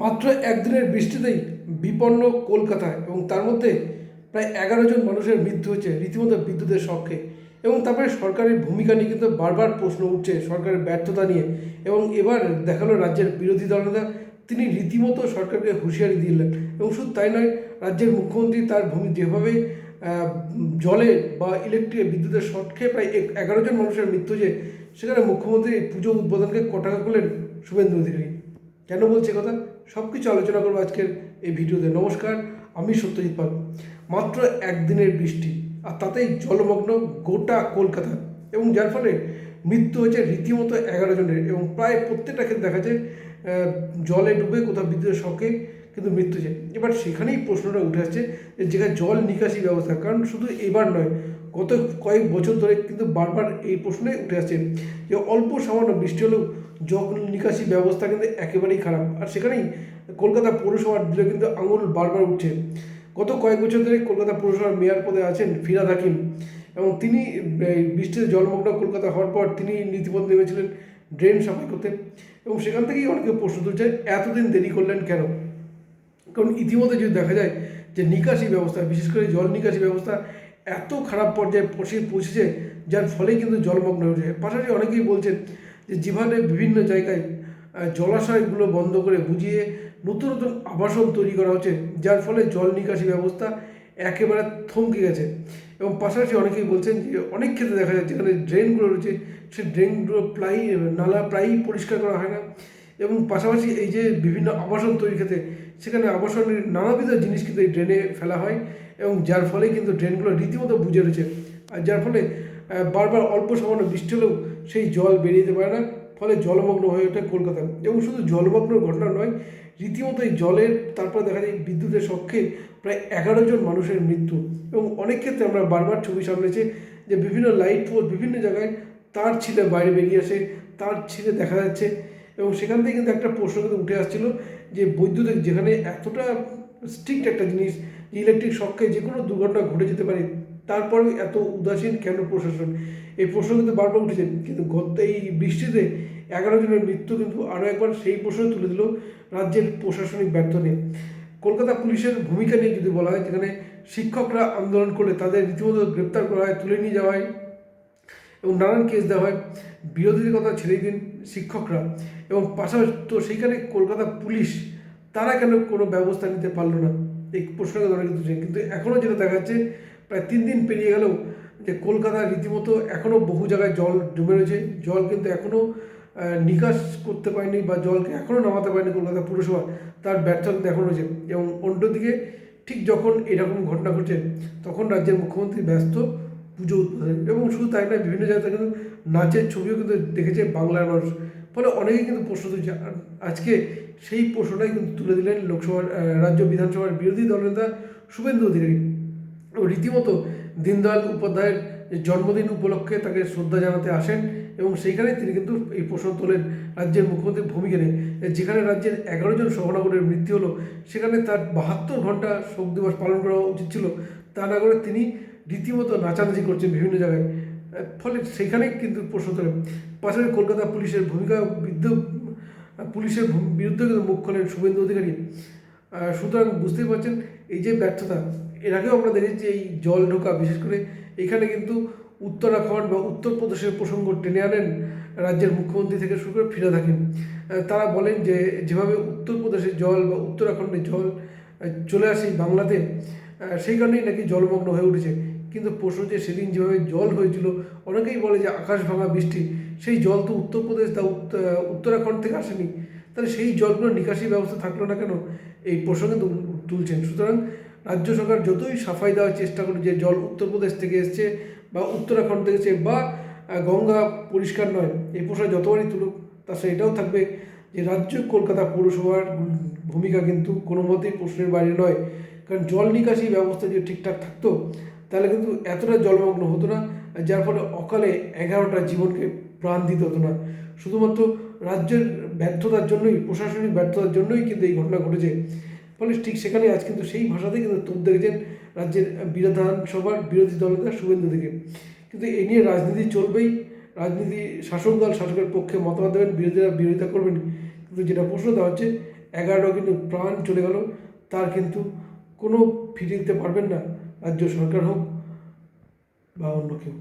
মাত্র একদিনের বৃষ্টিতেই বিপন্ন কলকাতা এবং তার মধ্যে প্রায় এগারো জন মানুষের মৃত্যু হচ্ছে রীতিমতো বিদ্যুতের শখে এবং তারপরে সরকারের ভূমিকা নিয়ে কিন্তু বারবার প্রশ্ন উঠছে সরকারের ব্যর্থতা নিয়ে। এবং এবার দেখাল রাজ্যের বিরোধী দলনেতা তিনি রীতিমতো সরকারকে হুঁশিয়ারি দিলেন। এবং শুধু তাই নয়, রাজ্যের মুখ্যমন্ত্রী তার ভূমি যেভাবে জলে বা ইলেকট্রিক বিদ্যুতের শর্ট প্রায় এগারো জন মানুষের মৃত্যু হয়েছে, সেখানে মুখ্যমন্ত্রী পুজো উদ্বোধনকে কটাকা করলেন শুভেন্দু অধিকারী। কেন বলছে কথা? সব কিছু আলোচনা করব আজকের এই ভিডিওতে। নমস্কার, আমি সত্যজিৎ পাল। মাত্র একদিনের বৃষ্টি, আর তাতেই জলমগ্ন গোটা কলকাতা। এবং যার ফলে মৃত্যু হয়েছে রীতিমতো এগারো জনের। এবং প্রায় প্রত্যেকটা ক্ষেত্রে দেখা যায় জলে ডুবে কোথাও বিদ্যুতের শখে কিন্তু মৃত্যু হয়েছে। এবার সেখানেই প্রশ্নটা উঠে আসছে যে যেখানে জল নিকাশি ব্যবস্থা, কারণ শুধু এবার নয়, গত কয়েক বছর ধরে কিন্তু বারবার এই প্রশ্নে উঠে আসছে যে অল্প সামান্য বৃষ্টি হলেও জল নিকাশি ব্যবস্থা কিন্তু একেবারেই খারাপ। আর সেখানেই কলকাতা পৌরসভার দিলে কিন্তু আঙুল বারবার উঠছে। গত কয়েক বছর ধরে কলকাতা পৌরসভার মেয়র পদে আছেন ফিরাদ হাকিম এবং তিনি বৃষ্টিতে জলমগ্ন কলকাতা হওয়ার পর তিনি নীতিপথ নেমেছিলেন ড্রেন সাফাই করতে। এবং সেখান থেকেই অনেকে প্রশ্ন তুলছে, এতদিন দেরি করলেন কেন? কারণ ইতিমধ্যে যদি দেখা যায় যে নিকাশি ব্যবস্থা, বিশেষ করে জল নিকাশি ব্যবস্থা এত খারাপ পর্যায়ে পৌঁছে পৌঁছেছে, যার ফলে কিন্তু জলমগ্ন হয়ে যায় পাশাপাশি অনেকেই বলছেন যে যেভাবে বিভিন্ন জায়গায় জলাশয়গুলো বন্ধ করে বুঝিয়ে নতুন নতুন আবাসন তৈরি করা হচ্ছে, যার ফলে জল নিকাশি ব্যবস্থা একেবারে থমকে গেছে। এবং পাশাপাশি অনেকেই বলছেন যে, অনেক ক্ষেত্রে দেখা যায় যেখানে ড্রেনগুলো রয়েছে সেই ড্রেনগুলো প্রায়ই নালা প্রায়ই পরিষ্কার করা হয় না। এবং পাশাপাশি এই যে বিভিন্ন আবাসন তৈরি ক্ষেত্রে, সেখানে আবাসনের নানাবিধ জিনিস কিন্তু এই ড্রেনে ফেলা হয় এবং যার ফলে কিন্তু ড্রেনগুলো রীতিমতো বুঝে রয়েছে আর যার ফলে বারবার অল্প সামান্য বৃষ্টি হলেও সেই জল বেরিয়ে পারে না, ফলে জলমগ্ন হয়ে ওঠে কলকাতা। এবং শুধু জলমগ্ন ঘটনা নয়, রীতিমতো এই জলের, তারপর দেখা যায় বিদ্যুতের শখে প্রায় এগারো জন মানুষের মৃত্যু। এবং অনেক ক্ষেত্রে আমরা বারবার ছবি সামনেছে যে বিভিন্ন লাইট পোস্ট বিভিন্ন জায়গায় তার ছিলে বাইরে বেরিয়ে আসে, তার ছিলে দেখা যাচ্ছে। এবং সেখান থেকে কিন্তু একটা প্রশ্ন কিন্তু উঠে আসছিল যে বৈদ্যুতিক যেখানে এতটা স্ট্রিক্ট একটা জিনিস ইলেকট্রিক শখকে যে কোনো দুর্ঘটনা ঘটে যেতে পারে তারপরেও এত উদাসীন কেন প্রশাসন? এই প্রশ্ন কিন্তু বারবার উঠেছে, কিন্তু এই বৃষ্টিতে এগারো জনের মৃত্যু কিন্তু আরও একবার সেই প্রশ্ন তুলে দিল রাজ্যের প্রশাসনিক ব্যর্থ নিয়ে কলকাতা পুলিশের ভূমিকা নিয়ে যদি বলা হয়, যেখানে শিক্ষকরা আন্দোলন করলে তাদের রীতিমতো গ্রেপ্তার করা হয়, তুলে নিয়ে যাওয়া হয় এবং নানান কেস দেওয়া হয়, বিরোধীদের কথা ছেড়ে দিন শিক্ষকরা। এবং পাশাপাশি তো সেইখানে কলকাতা পুলিশ, তারা কেন কোনো ব্যবস্থা নিতে পারল না? এই প্রশ্নকে ধরে কিন্তু কিন্তু এখনও যেটা দেখা যাচ্ছে প্রায় তিন দিন পেরিয়ে গেলেও যে কলকাতা রীতিমতো এখনও বহু জায়গায় জল জমে রয়েছে। জল কিন্তু এখনও নিকাশ করতে পারেনি বা জলকে এখনও নামাতে পারেনি কলকাতা পুরসভা। তার ব্যর্থতা কিন্তু এখনও রয়েছে। এবং অন্যদিকে ঠিক যখন এরকম ঘটনা ঘটছে, তখন রাজ্যের মুখ্যমন্ত্রী ব্যস্ত, পুজো উদ্বোধনে এবং শুধু তাই নয়, বিভিন্ন জায়গায় কিন্তু নাচের ছবিও কিন্তু দেখেছে বাংলার মানুষ। ফলে অনেকেই কিন্তু প্রশ্ন তুলছে। আজকে সেই প্রশ্নটাই কিন্তু তুলে দিলেন লোকসভার রাজ্য বিধানসভার বিরোধী দলনেতা শুভেন্দু অধিকারী। রীতিমতো দীনদয়াল উপাধ্যায়ের জন্মদিন উপলক্ষে তাকে শ্রদ্ধা জানাতে আসেন এবং সেইখানে তিনি কিন্তু এই প্রশ্ন তোলেন রাজ্যের মুখ্যমন্ত্রীর ভূমিকা নিয়ে। যেখানে রাজ্যের এগারো জন সহনাগরের মৃত্যু হলো, সেখানে তার বাহাত্তর ঘণ্টা শোক দিবস পালন করা উচিত ছিল। তা না করে তিনি রীতিমতো নাচানাচি করছেন বিভিন্ন জায়গায়। ফলে সেখানেই কিন্তু প্রশ্ন তোলেন। পাশাপাশি কলকাতা পুলিশের ভূমিকা বিদ্যুৎ পুলিশের বিরুদ্ধে কিন্তু মুখ খোলেন শুভেন্দু অধিকারী। সুতরাং বুঝতেই পারছেন এই যে ব্যর্থতা এর আগেও আমরা দেখেছি এই জল ঢোকা, বিশেষ করে এখানে কিন্তু উত্তরাখণ্ড বা উত্তরপ্রদেশের প্রসঙ্গ টেনে আনেন রাজ্যের মুখ্যমন্ত্রী থেকে শুরু করে ফিরে থাকেন। তারা বলেন যে, যেভাবে উত্তরপ্রদেশের জল বা উত্তরাখণ্ডের জল চলে আসে বাংলাতে সেই কারণেই নাকি জলমগ্ন হয়ে উঠেছে। কিন্তু প্রশ্ন যে, সেদিন যেভাবে জল হয়েছিল, অনেকেই বলে যে, আকাশ ভাঙা বৃষ্টি, সেই জল তো উত্তরপ্রদেশ তা উত্ত- উত্তরাখণ্ড থেকে আসেনি। তাহলে সেই জলগুলোর নিকাশি ব্যবস্থা থাকল না কেন? এই প্রশ্ন কিন্তু তুলছেন। সুতরাং রাজ্য সরকার যতই সাফাই দেওয়ার চেষ্টা করে যে জল উত্তরপ্রদেশ থেকে এসছে বা উত্তরাখণ্ড থেকে এসছে বা গঙ্গা পরিষ্কার নয়, এই প্রশ্ন যতবারই তুলুক তার সাথে এটাও থাকবে যে রাজ্য কলকাতা পৌরসভার ভূমিকা কিন্তু কোনো মতেই প্রশ্নের বাইরে নয়। কারণ জল নিকাশি ব্যবস্থা যদি ঠিকঠাক থাকতো, তাহলে কিন্তু এতটা জলমগ্ন হতো না যার ফলে অকালে এগারোটা জীবনকে প্রাণ দিতে হতো না। শুধুমাত্র রাজ্যের ব্যর্থতার জন্যই, প্রশাসনিক ব্যর্থতার জন্যই কিন্তু এই ঘটনা ঘটেছে। ফলে ঠিক সেখানে আজ কিন্তু সেই ভাষাতেই কিন্তু তোপ দেখেছেন রাজ্যের বিধানসভার বিরোধী দলনেতা শুভেন্দু থেকে কিন্তু এই নিয়ে রাজনীতি চলবেই। রাজনীতি শাসক দল শাসকের পক্ষে মতামত দেবেন, বিরোধীরা বিরোধিতা করবেন কিন্তু যেটা প্রশ্ন দেওয়া হচ্ছে এগারোটা কিন্তু প্রাণ চলে গেল। তার কিন্তু কোনো ফিরিয়ে দিতে পারবেন না রাজ্য সরকার হোক বা অন্য কেউ।